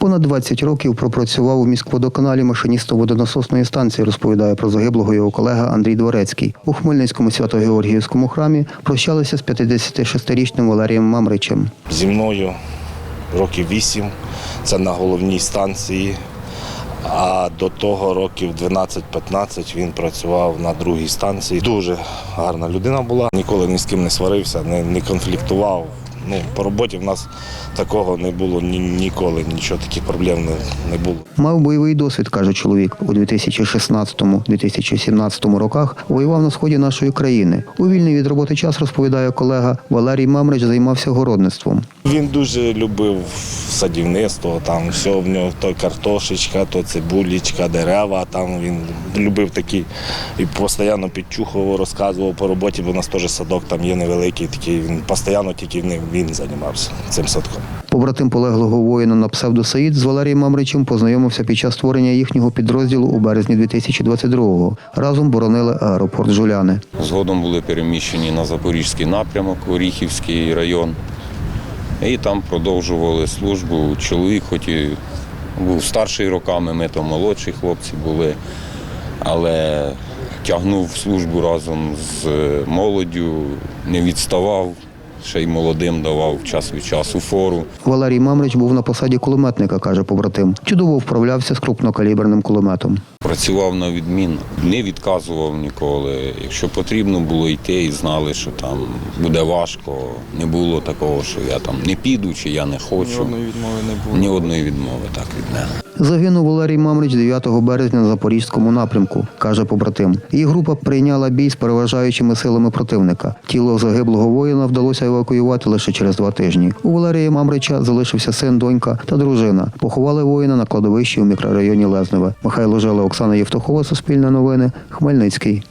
Понад 20 років пропрацював у міськводоканалі машиністом водонасосної станції, розповідає про загиблого його колега Андрій Дворецький. У Хмельницькому Свято-Георгіївському храмі прощалися з 56-річним Валерієм Мамричем. Зі мною років вісім, це на головній станції. А до того років 12-15 він працював на другій станції. Дуже гарна людина була. Ніколи ні з ким не сварився, не, не конфліктував. Ну, по роботі в нас такого не було ні, ніколи, нічого таких проблем не, не було. Мав бойовий досвід, каже чоловік. У 2016-2017 роках воював на сході нашої країни. У вільний від роботи час розповідає колега Валерій Мамрич займався городництвом. Він дуже любив садівництво, там все в нього то картошечка, то цибулічка, дерева. Там він любив такі і постійно підчухував, розказував по роботі, бо у нас теж садок там є невеликий, такий він постійно тільки ним він займався цим садком. Побратим полеглого воїна на псевдо Саїд з Валерієм Мамричем познайомився під час створення їхнього підрозділу у березні 2022-го. Разом боронили аеропорт Жуляни. Згодом були переміщені на Запорізький напрямок, Оріхівський район. І там продовжували службу. Чоловік, хоч і був старший роками, ми то молодші хлопці були, але тягнув службу разом з молоддю, не відставав, ще й молодим давав час від часу фору. Валерій Мамрич був на посаді кулеметника, каже побратим. Чудово вправлявся з крупнокаліберним кулеметом. Працював на відмінно, не відказував ніколи. Якщо потрібно було йти і знали, що там буде важко, не було такого, що я там не піду чи я не хочу. Ні одної відмови не було. Ні одної відмови так від мене. Загинув Валерій Мамрич 9 березня на Запорізькому напрямку, каже побратим. Її група прийняла бій з переважаючими силами противника. Тіло загиблого воїна вдалося евакуювати лише через два тижні. У Валерія Мамрича залишився син, донька та дружина. Поховали воїна на кладовищі у мікрорайоні Лезневе. Михайло Жела, Оксана Євтухова, Суспільне новини, Хмельницький.